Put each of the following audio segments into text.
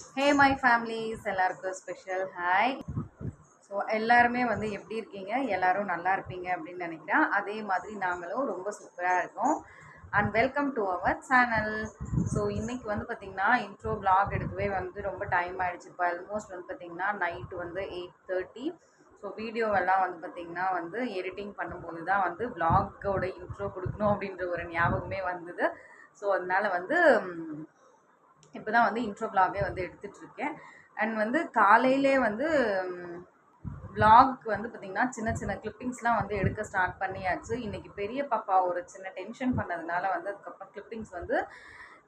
Hey my families எல்லாருக்கும் special hi so எல்லாருமே வந்து எப்படி இருக்கீங்க? எல்லாரும் நல்லா இருப்பீங்க அப்படின்னு நினைக்கிறேன். அதே மாதிரி நாங்களும் ரொம்ப சூப்பராக இருக்கோம். And welcome to our channel so இன்றைக்கி வந்து பார்த்திங்கன்னா இன்ட்ரோ பிளாக் எடுக்கவே வந்து ரொம்ப டைம் ஆயிடுச்சு. இப்போ ஆல்மோஸ்ட் வந்து பார்த்திங்கன்னா நைட்டு வந்து எயிட் தேர்ட்டி ஸோ வீடியோவெல்லாம் வந்து பார்த்திங்கன்னா வந்து எடிட்டிங் பண்ணும்போது தான் வந்து vlog-ஓட இன்ட்ரோ கொடுக்கணும் அப்படின்ற ஒரு ஞாபகமே வந்தது. ஸோ அதனால வந்து இப்போ தான் வந்து இன்ட்ரோ பிளாகே வந்து எடுத்துகிட்ருக்கேன் அண்ட் வந்து காலையிலே வந்து பிளாக் வந்து பார்த்திங்கன்னா சின்ன சின்ன கிளிப்பிங்ஸ்லாம் வந்து எடுக்க ஸ்டார்ட் பண்ணியாச்சு. இன்றைக்கி பெரிய பாப்பா ஒரு சின்ன டென்ஷன் பண்ணதுனால வந்து அதுக்கப்புறம் கிளிப்பிங்ஸ் வந்து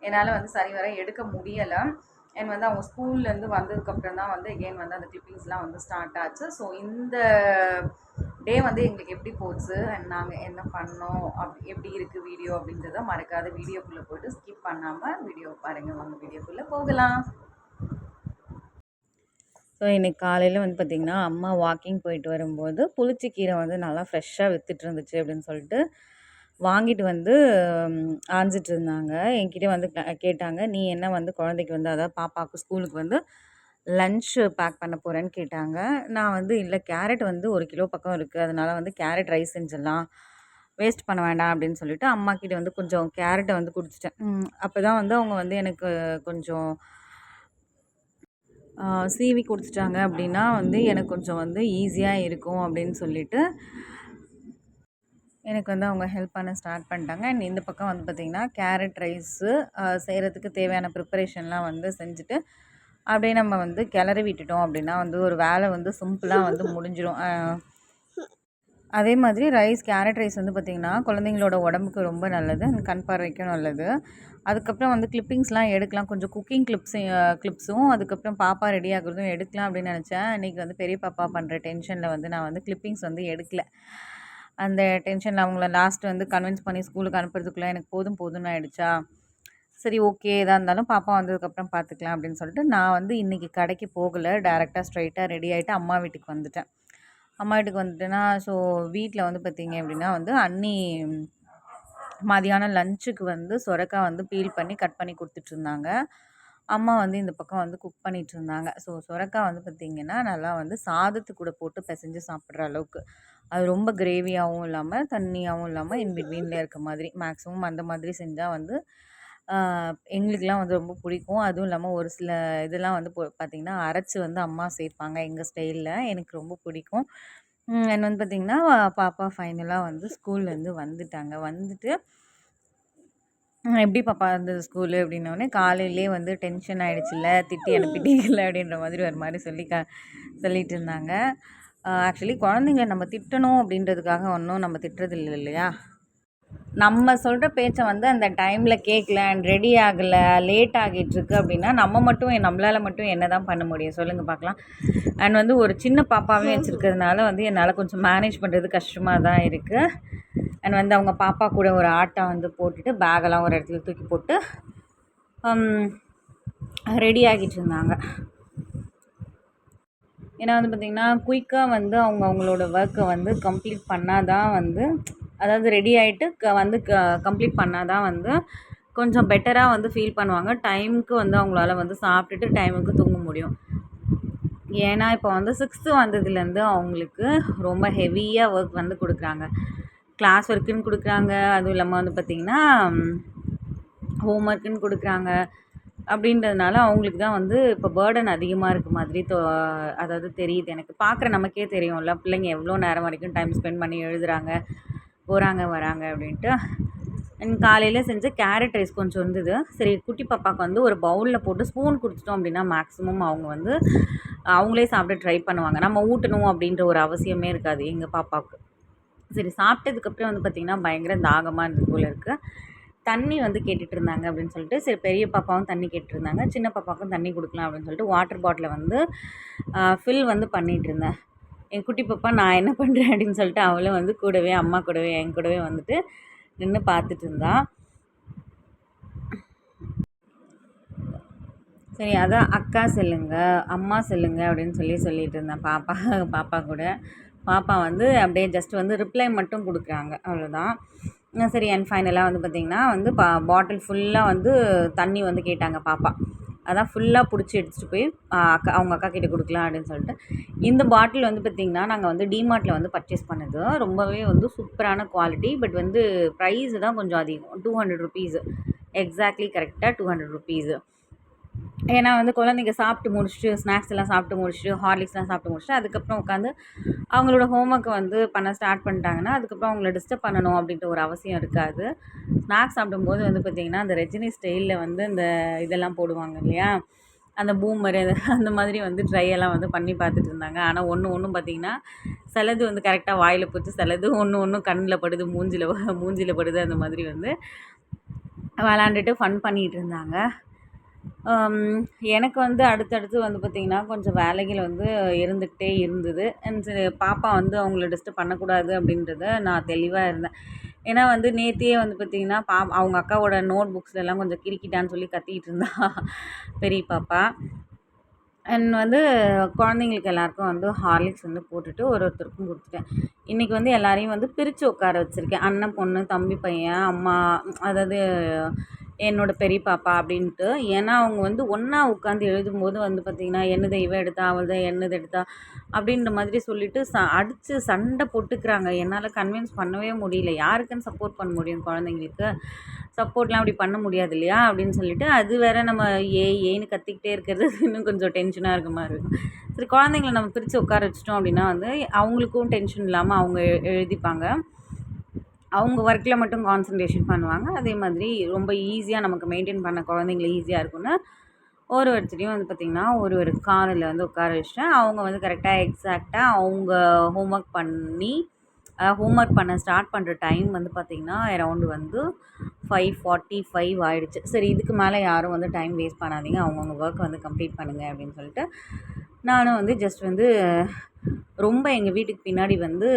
என்னால் வந்து சரிவர எடுக்க முடியலை. அண்ட் வந்து அவங்க ஸ்கூல்லேருந்து வந்ததுக்கப்புறம் தான் வந்து எகெயின் வந்து அந்த கிளிப்பிங்ஸ்லாம் வந்து ஸ்டார்ட் ஆச்சு. ஸோ இந்த டே வந்து எங்களுக்கு எப்படி போச்சு? அண்ட் நாங்கள் என்ன பண்ணோம்? அப் எப்படி இருக்குது வீடியோ அப்படின்றத மறக்காத வீடியோக்குள்ளே போயிட்டு ஸ்கிப் பண்ணாமல் வீடியோ பாருங்கள் வாங்க வீடியோக்குள்ளே போகலாம். ஸோ இன்றைக்கி காலையில் வந்து பார்த்திங்கன்னா அம்மா வாக்கிங் போயிட்டு வரும்போது புளிச்சிக்கீரை வந்து நல்லா ஃப்ரெஷ்ஷாக விற்றுட்டு இருந்துச்சு அப்படின்னு சொல்லிட்டு வாங்கிட்டு வந்து ஆஞ்சிட்டு இருந்தாங்க. என்கிட்ட வந்து கே- கேட்டாங்க நீ என்ன வந்து குழந்தைக்கு வந்து அதாவது பாப்பாவுக்கு ஸ்கூலுக்கு வந்து லஞ்ச் பேக் பண்ண போகிறேன்னு கேட்டாங்க. நான் வந்து இல்லை கேரட் வந்து ஒரு கிலோ பக்கம் இருக்குது அதனால் வந்து கேரட் ரைஸ் செஞ்சிடலாம். வேஸ்ட் பண்ண வேண்டாம் அப்படின்னு சொல்லிட்டு அம்மாக்கிட்ட வந்து கொஞ்சம் கேரட்டை வந்து குடிச்சிட்டேன். அப்போ தான் வந்து அவங்க வந்து எனக்கு கொஞ்சம் சீவி கொடுத்துட்டாங்க அப்படின்னா வந்து எனக்கு கொஞ்சம் வந்து ஈஸியாக இருக்கும் அப்படின்னு சொல்லிட்டு எனக்கு வந்து அவங்க ஹெல்ப் பண்ண ஸ்டார்ட் பண்ணிட்டாங்க. அண்ட் இந்த பக்கம் வந்து பார்த்திங்கன்னா கேரட் ரைஸு செய்கிறதுக்கு தேவையான ப்ரிப்பரேஷன்லாம் வந்து செஞ்சுட்டு அப்படியே நம்ம வந்து கிளறி விட்டுட்டோம் அப்படின்னா வந்து ஒரு வேலை வந்து சிம்பிளாக வந்து முடிஞ்சிடும் அதே மாதிரி ரைஸ் கேரட் ரைஸ் வந்து பார்த்திங்கன்னா குழந்தைங்களோட உடம்புக்கு ரொம்ப நல்லது அண்ட் கண் பார்வைக்கும் நல்லது. அதுக்கப்புறம் வந்து கிளிப்பிங்ஸ்லாம் எடுக்கலாம். கொஞ்சம் குக்கிங் கிளிப்ஸ் கிளிப்ஸும் அதுக்கப்புறம் பாப்பா ரெடி ஆகுறதும் எடுக்கலாம் அப்படின்னு நினச்சேன். இன்றைக்கி வந்து பெரிய பாப்பா பண்ணுற டென்ஷனில் வந்து நான் வந்து கிளிப்பிங்ஸ் வந்து எடுக்கல. அந்த டென்ஷனில் அவங்கள லாஸ்ட் வந்து கன்வின்ஸ் பண்ணி ஸ்கூலுக்கு அனுப்புறதுக்குள்ளே எனக்கு போதும் போதும்னு ஆகிடுச்சா சரி ஓகே எதாக இருந்தாலும் பாப்பா வந்ததுக்கப்புறம் பார்த்துக்கலாம் அப்படின்னு சொல்லிட்டு நான் வந்து இன்றைக்கி கடைக்கு போகலை. டேரெக்டாக ஸ்ட்ரைட்டாக ரெடி ஆகிட்டு அம்மா வீட்டுக்கு வந்துட்டேன். அம்மா வீட்டுக்கு வந்துட்டேன்னா ஸோ வீட்டில் வந்து பார்த்தீங்க அப்படின்னா வந்து அண்ணி மதியானம் லஞ்சுக்கு வந்து சொரக்காய் வந்து பீல் பண்ணி கட் பண்ணி கொடுத்துட்ருந்தாங்க. அம்மா வந்து இந்த பக்கம் வந்து குக் பண்ணிட்டு இருந்தாங்க ஸோ சொரக்காய் வந்து பார்த்திங்கன்னா நல்லா வந்து சாதத்து கூட போட்டு பிசைஞ்சு சாப்பிட்ற அளவுக்கு. அது ரொம்ப கிரேவியாகவும் இல்லாமல் தண்ணியாகவும் இல்லாமல் இன் பிட்வீனில் இருக்க மாதிரி. மேக்ஸிமம் அந்த மாதிரி செஞ்சால் வந்து எங்களுக்கெலாம் வந்து ரொம்ப பிடிக்கும். அதுவும் இல்லாமல் ஒரு சில இதெல்லாம் வந்து பார்த்திங்கன்னா அரைச்சி வந்து அம்மா சேர்ப்பாங்க எங்கள் ஸ்டைலில். எனக்கு ரொம்ப பிடிக்கும். அண்ட் வந்து பார்த்திங்கன்னா பாப்பா ஃபைனலாக வந்து ஸ்கூல்லேருந்து வந்துட்டாங்க. வந்துட்டு எப்படி பாப்பா இருந்தது ஸ்கூலு அப்படின்னோடனே காலையிலே வந்து டென்ஷன் ஆகிடுச்சில்ல திட்டி அனுப்பிட்டீங்கல்ல அப்படின்ற மாதிரி ஒரு மாதிரி சொல்லி க சொல்லிட்டு இருந்தாங்க. ஆக்சுவலி குழந்தைங்கள நம்ம திட்டணும் அப்படின்றதுக்காக ஒன்றும் நம்ம திட்டுறது இல்லை இல்லையா? நம்ம சொல்கிற பேச்சை வந்து அந்த டைமில் கேட்கல அண்ட் ரெடி ஆகலை லேட் ஆகிட்டு இருக்கு அப்படின்னா நம்ம மட்டும் நம்மளால் மட்டும் என்ன தான் பண்ண முடியும்? சொல்லுங்கள் பார்க்கலாம். அண்ட் வந்து ஒரு சின்ன பாப்பாவே வச்சுருக்கிறதுனால வந்து என்னால் கொஞ்சம் மேனேஜ் பண்ணுறது கஷ்டமாக தான் இருக்குது அண்ட் வந்து அவங்க பாப்பா கூட ஒரு ஆட்டை வந்து போட்டுட்டு பேகெல்லாம் ஒரு இடத்துல தூக்கி போட்டு ரெடி ஆகிட்டு இருந்தாங்க. ஏன்னா வந்து பார்த்திங்கன்னா குயிக்காக வந்து அவங்க அவங்களோட ஒர்க்கை வந்து கம்ப்ளீட் பண்ணால் தான் வந்து அதாவது ரெடி ஆகிட்டு க வந்து க கம்ப்ளீட் பண்ணால் தான் வந்து கொஞ்சம் பெட்டராக வந்து ஃபீல் பண்ணுவாங்க. டைமுக்கு வந்து அவங்களால வந்து சாப்பிட்டுட்டு டைமுக்கு தூங்க முடியும். ஏன்னா இப்போ வந்து சிக்ஸ்த்து வந்ததுலேருந்து அவங்களுக்கு ரொம்ப ஹெவியாக ஒர்க் வந்து கொடுக்குறாங்க. கிளாஸ் ஒர்க்குன்னு கொடுக்குறாங்க. அதுவும் இல்லாமல் வந்து பார்த்திங்கன்னா ஹோம் ஒர்க்குன்னு கொடுக்குறாங்க. அப்படின்றதுனால அவங்களுக்கு தான் வந்து இப்போ பேர்டன் அதிகமாக இருக்க மாதிரி தோ அதாவது தெரியுது எனக்கு. பார்க்குற நமக்கே தெரியும்ல. பிள்ளைங்க எவ்வளோ நேரம் வரைக்கும் டைம் ஸ்பெண்ட் பண்ணி எழுதுகிறாங்க போகிறாங்க வராங்க அப்படின்ட்டு. அண்ட் காலையில் செஞ்ச கேரட் ரைஸ் கொஞ்சம் இருந்தது. சரி குட்டி பாப்பாவுக்கு வந்து ஒரு பவுலில் போட்டு ஸ்பூன் கொடுத்துட்டோம் அப்படின்னா மேக்ஸிமம் அவங்க வந்து அவங்களே சாப்பிட ட்ரை பண்ணுவாங்க. நம்ம ஊட்டணும் அப்படின்ற ஒரு அவசியமே இருக்காது எங்கள் பாப்பாவுக்கு. சரி சாப்பிட்டதுக்கப்புறம் வந்து பார்த்திங்கன்னா பயங்கர தாகமாக இருந்தது போல் இருக்குது தண்ணி வந்து கேட்டுட்டு இருந்தாங்க அப்படின்னு சொல்லிட்டு சரி பெரிய பாப்பாவும் தண்ணி கேட்டுருந்தாங்க சின்ன பாப்பாவுக்கும் தண்ணி கொடுக்கலாம் அப்படின்னு சொல்லிட்டு வாட்டர் பாட்டிலை வந்து ஃபில் வந்து பண்ணிகிட்டு இருந்தேன். என் குட்டி பாப்பா நான் என்ன பண்ணுறேன் அப்படின்னு சொல்லிட்டு அவளும் வந்து கூடவே அம்மா கூடவே என் கூடவே வந்துட்டு நின்று பார்த்துட்டு இருந்தா. சரி அதான் அக்கா செல்லுங்க அம்மா செல்லுங்க அப்படின்னு சொல்லி சொல்லிட்டு இருந்தேன். பாப்பா பாப்பா கூட. பாப்பா வந்து அப்படியே ஜஸ்ட் வந்து ரிப்ளை மட்டும் கொடுக்குறாங்க அவ்வளோதான் சரி அண்ட் ஃபைனலாக வந்து பார்த்திங்கன்னா வந்து பா பாட்டில் ஃபுல்லாக வந்து தண்ணி வந்து கேட்டாங்க பாப்பா. அதான் ஃபுல்லாக பிடிச்சி எடுத்துகிட்டு போய் அக்கா அவங்க அக்கா கிட்டே கொடுக்கலாம் அப்படின்னு சொல்லிட்டு இந்த பாட்டில் வந்து பார்த்திங்கன்னா நாங்கள் வந்து டிமார்ட்டில் வந்து பர்ச்சேஸ் பண்ணது. ரொம்பவே வந்து சூப்பரான குவாலிட்டி பட் வந்து ப்ரைஸ் தான் கொஞ்சம் அதிகம். டூ ஹண்ட்ரட் ருபீஸு எக்ஸாக்ட்லி கரெக்டாக டூ ஹண்ட்ரட் ருபீஸு ஏன்னா வந்து குழந்தைங்க சாப்பிட்டு முடிச்சுட்டு ஸ்நாக்ஸ் எல்லாம் சாப்பிட்டு முடிச்சுட்டு ஹார்லிக்ஸ்லாம் சாப்பிட்டு முடிச்சுட்டு அதுக்கப்புறம் உட்காந்து அவங்களோட ஹோம்ஒர்க்கை வந்து பண்ண ஸ்டார்ட் பண்ணிட்டாங்கன்னா அதுக்கப்புறம் அவங்கள டிஸ்டர்ப் பண்ணணும் அப்படின்ற ஒரு அவசியம் இருக்காது. ஸ்நாக்ஸ் சாப்பிடும்போது வந்து பார்த்திங்கன்னா அந்த ரஜினி ஸ்டைலில் வந்து இந்த இதெல்லாம் போடுவாங்க இல்லையா? அந்த பூமர் அந்த மாதிரி வந்து ட்ரை எல்லாம் வந்து பண்ணி பார்த்துட்டு இருந்தாங்க. ஆனால் ஒன்று ஒன்றும் பார்த்திங்கன்னா சிலது வந்து கரெக்டாக வாயில் போச்சு சிலது ஒன்று ஒன்றும் கண்ணில் படுது மூஞ்சில் மூஞ்சில் படுது அந்த மாதிரி வந்து விளாண்டுட்டு ஃபன் பண்ணிகிட்டு இருந்தாங்க. எனக்கு வந்து அடுத்தடுத்து வந்து பார்த்திங்கன்னா கொஞ்சம் வேலைகள் வந்து இருந்துக்கிட்டே இருந்தது. அண்ட் பாப்பா வந்து அவங்கள டிஸ்டர்ப் பண்ணக்கூடாது அப்படின்றத நான் தெளிவாக இருந்தேன். ஏன்னா வந்து நேத்தியே வந்து பார்த்திங்கன்னா பா அவங்க அக்காவோட நோட் புக்ஸ்லலாம் கொஞ்சம் கிறுக்கிட்டான்னு சொல்லி கத்திக்கிட்டு இருந்தா பெரிய பாப்பா. அண்ட் வந்து குழந்தைங்களுக்கு எல்லாருக்கும் வந்து ஹார்லிக்ஸ் வந்து போட்டுட்டு ஒரு ஒருத்தருக்கும் கொடுத்துட்டேன். இன்றைக்கி வந்து எல்லாரையும் வந்து பிரித்து உட்கார வச்சுருக்கேன். அண்ணன் பொண்ணு தம்பி பையன் அம்மா அதாவது என்னோடய பெரிய பாப்பா அப்படின்ட்டு. ஏன்னா அவங்க வந்து ஒன்றா உட்காந்து எழுதும்போது வந்து பார்த்திங்கன்னா என்னது இவ எடுத்தா? அவள்தான் என்னது எடுத்தா? அப்படின்ற மாதிரி சொல்லிட்டு ச அடித்து சண்டை போட்டுக்கிறாங்க. என்னால் கன்வின்ஸ் பண்ணவே முடியல. யாருக்குன்னு சப்போர்ட் பண்ண முடியும் குழந்தைங்களுக்கு? சப்போர்ட்லாம் அப்படி பண்ண முடியாது இல்லையா? அப்படின்னு சொல்லிட்டு அது வேற நம்ம ஏ ஏன்னு கத்திக்கிட்டே இருக்கிறது. இன்னும் கொஞ்சம் டென்ஷனாக இருக்க மாதிரி இருக்கும். சரி குழந்தைங்கள நம்ம பிரித்து உட்கார வச்சிட்டோம் அப்படின்னா வந்து அவங்களுக்கும் டென்ஷன் இல்லாமல் அவங்க எழுதிப்பாங்க. அவங்க ஒர்க்கில் மட்டும் கான்சன்ட்ரேஷன் பண்ணுவாங்க. அதே மாதிரி ரொம்ப ஈஸியாக நமக்கு மெயின்டைன் பண்ண குழந்தைங்கள ஈஸியாக இருக்கும்னு ஒரு ஒருத்தரையும் வந்து பார்த்திங்கன்னா ஒரு ஒரு காரில் வந்து உட்கார வச்சுட்டேன். அவங்க வந்து கரெக்டாக எக்ஸாக்டாக அவங்க ஹோம்ஒர்க் பண்ணி ஹோம்ஒர்க் பண்ண ஸ்டார்ட் பண்ணுற டைம் வந்து பார்த்திங்கன்னா அரவுண்டு வந்து ஃபைவ் ஃபார்ட்டி ஃபைவ் ஆகிடுச்சு சரி இதுக்கு மேலே யாரும் வந்து டைம் வேஸ்ட் பண்ணாதீங்க. அவங்கவுங்க ஒர்க் வந்து கம்ப்ளீட் பண்ணுங்கள் அப்படின்னு சொல்லிட்டு நானும் வந்து ஜஸ்ட் வந்து ரொம்ப எங்கள் வீட்டுக்கு பின்னாடி வந்து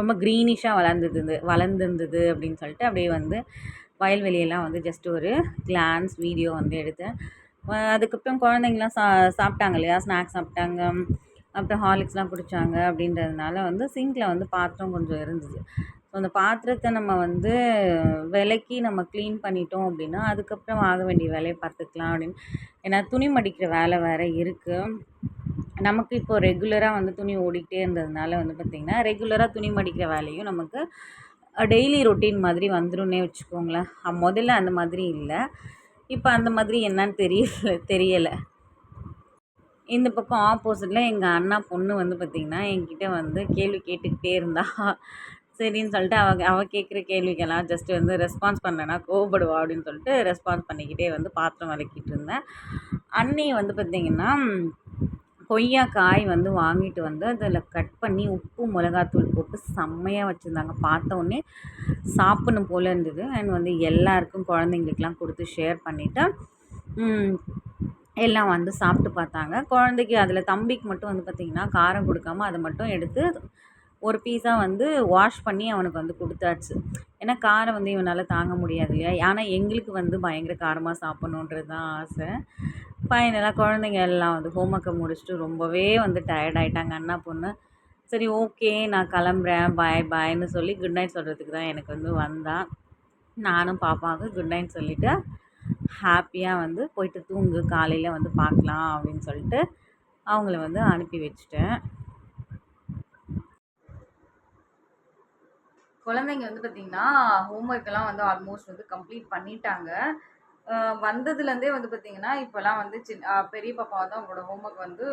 ரொம்ப க்ரீனிஷாக வளர்ந்துருந்தது வளர்ந்துருந்தது அப்படின்னு சொல்லிட்டு அப்படியே வந்து வயல்வெளியெல்லாம் வந்து ஜஸ்ட் ஒரு கிளான்ஸ் வீடியோ வந்து எடுத்தேன். அதுக்கப்புறம் குழந்தைங்களாம் சா சாப்பிட்டாங்க இல்லையா? ஸ்நாக்ஸ் சாப்பிட்டாங்க. அப்புறம் ஹார்லிக்ஸ்லாம் குடித்தாங்க அப்படின்றதுனால வந்து சிங்கில் வந்து பாத்திரம் கொஞ்சம் இருந்தது. ஸோ அந்த பாத்திரத்தை நம்ம வந்து விலக்கி நம்ம க்ளீன் பண்ணிட்டோம் அப்படின்னா அதுக்கப்புறம் ஆக வேண்டிய வேலையை பார்த்துக்கலாம் அப்படின்னு. ஏன்னா துணி மடிக்கிற வேலை வேறு இருக்குது நமக்கு இப்போ ரெகுலராக வந்து துணி ஓடிக்கிட்டே இருந்ததுனால வந்து பார்த்திங்கன்னா ரெகுலராக துணி மடிக்கிற வேலையும் நமக்கு டெய்லி ரொட்டீன் மாதிரி வந்துடும்னே வச்சுக்கோங்களேன். முதல்ல அந்த மாதிரி இல்லை. இப்போ அந்த மாதிரி என்னன்னு தெரியல தெரியலை. இந்த பக்கம் ஆப்போசிட்டில் எங்கள் அண்ணா பொண்ணு வந்து பார்த்திங்கன்னா என்கிட்ட வந்து கேள்வி கேட்டுக்கிட்டே இருந்தா. சரின்னு சொல்லிட்டு அவ அவள் கேட்குற கேள்விக்கெல்லாம் ஜஸ்ட் வந்து ரெஸ்பான்ஸ் பண்ணனா கோவப்படுவா அப்படின்னு சொல்லிட்டு ரெஸ்பான்ஸ் பண்ணிக்கிட்டே வந்து பாத்திரம் விளக்கிட்டு இருந்தேன். அண்ணி வந்து பார்த்திங்கன்னா கொய்யா காய் வந்து வாங்கிட்டு வந்து அதில் கட் பண்ணி உப்பு மிளகாத்தூள் போட்டு செம்மையாக வச்சுருந்தாங்க. பார்த்தோன்னே சாப்பிடணும் போல் இருந்தது. அண்ட் வந்து எல்லாருக்கும் குழந்தைங்களுக்கெலாம் கொடுத்து ஷேர் பண்ணிவிட்டு எல்லாம் வந்து சாப்பிட்டு பார்த்தாங்க. குழந்தைக்கு அதில் தம்பிக்கு மட்டும் வந்து பார்த்திங்கன்னா காரம் கொடுக்காம அதை மட்டும் எடுத்து ஒரு பீஸா வந்து வாஷ் பண்ணி அவனுக்கு வந்து கொடுத்தாச்சு. ஏன்னா காரம் வந்து இவனால் தாங்க முடியாது இல்லையா? ஆனால் எங்களுக்கு வந்து பயங்கர காரமாக சாப்பிட்ணுன்றது தான் ஆசை. ஃபைனலாக குழந்தைங்க எல்லாம் வந்து ஹோம் ஒர்க்கை முடிச்சுட்டு ரொம்பவே வந்து டயர்ட் அண்ணா பொண்ணு. சரி ஓகே நான் கிளம்புறேன். பாய் பாய்னு சொல்லி குட் நைட் சொல்கிறதுக்கு தான் எனக்கு வந்து வந்தான் நானும் பாப்பாவுக்கு குட் நைட் சொல்லிவிட்டு ஹாப்பியாக வந்து போயிட்டு தூங்கு. காலையில் வந்து பார்க்கலாம் அப்படின்னு சொல்லிட்டு அவங்கள வந்து அனுப்பி வச்சுட்டேன். குழந்தைங்க வந்து பார்த்திங்கன்னா ஹோம்ஒர்க்கெல்லாம் வந்து ஆல்மோஸ்ட் வந்து கம்ப்ளீட் பண்ணிட்டாங்க. வந்ததுலேருந்தே வந்து பார்த்திங்கன்னா இப்போல்லாம் வந்து சின்ன பெரிய பாப்பா வந்து அவங்களோட ஹோம்ஒர்க் வந்து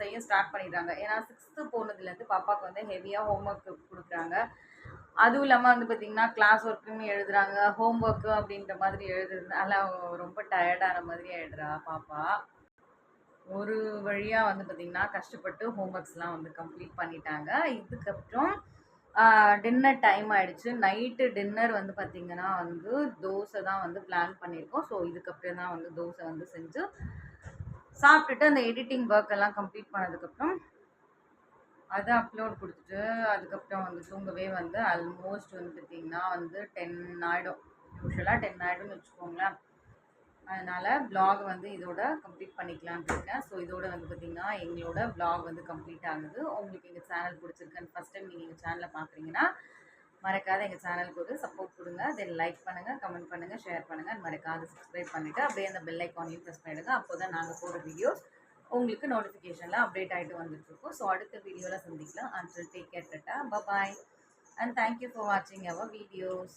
செய்ய ஸ்டார்ட் பண்ணிடுறாங்க. ஏன்னா சிக்ஸ்த்து போனதுலேருந்து பாப்பாவுக்கு வந்து ஹெவியாக ஹோம்ஒர்க் கொடுக்குறாங்க. அதுவும் இல்லாமல் வந்து பார்த்திங்கன்னா கிளாஸ் ஒர்க்குன்னு எழுதுறாங்க. ஹோம் ஒர்க்கு அப்படின்ற மாதிரி எழுதுறதுனால அவங்க ரொம்ப டயர்டான மாதிரி ஆகிடுறா பாப்பா. ஒரு வழியாக வந்து பார்த்திங்கன்னா கஷ்டப்பட்டு ஹோம் ஒர்க்ஸ்லாம் வந்து கம்ப்ளீட் பண்ணிட்டாங்க. இதுக்கப்புறம் டின்னர் டைம் ஆகிடுச்சு நைட்டு டின்னர் வந்து பார்த்திங்கன்னா வந்து தோசை தான் வந்து பிளான் பண்ணியிருக்கோம். ஸோ இதுக்கப்புறம் தான் வந்து தோசை வந்து செஞ்சு சாப்பிட்டுட்டு அந்த எடிட்டிங் ஒர்க் எல்லாம் கம்ப்ளீட் பண்ணதுக்கப்புறம் அதை அப்லோட் கொடுத்துட்டு அதுக்கப்புறம் வந்து தூங்கவே வந்து ஆல்மோஸ்ட் வந்து பார்த்திங்கன்னா வந்து டென் ஆகிடும் யூஸ்வலாக டென் ஆகிடும்னு வச்சுக்கோங்களேன். அதனால் ப்ளாக் வந்து இதோட கம்ப்ளீட் பண்ணிக்கலான்னு இருக்கேன். ஸோ இதோட வந்து பார்த்திங்கன்னா எங்களோட ப்ளாக் வந்து கம்ப்ளீட் ஆகுது. உங்களுக்கு எங்கள் சேனல் பிடிச்சிருக்குன்னு ஃபஸ்ட் டைம் நீங்கள் எங்கள் சேனலை பார்க்குறீங்கன்னா மறக்காத எங்கள் சேனலுக்கு ஒரு சப்போர்ட் கொடுங்க. தென் லைக் பண்ணுங்கள் கமெண்ட் பண்ணுங்கள் ஷேர் பண்ணுங்கள் மறக்காத சப்ஸ்கிரைப் பண்ணிவிட்டு அப்படியே அந்த பெல் ஐக்கானையும் ப்ரெஸ் பண்ணிவிடுங்க அப்போ தான் நாங்கள் போடுற வீடியோஸ் உங்களுக்கு நோட்டிஃபிகேஷனில் அப்டேட் ஆகிட்டு வந்துட்டுருக்கோம் ஸோ அடுத்த வீடியோவில் சந்திக்கலாம். Until take care tata bye bye and thank you for வாட்சிங் அவர் வீடியோஸ்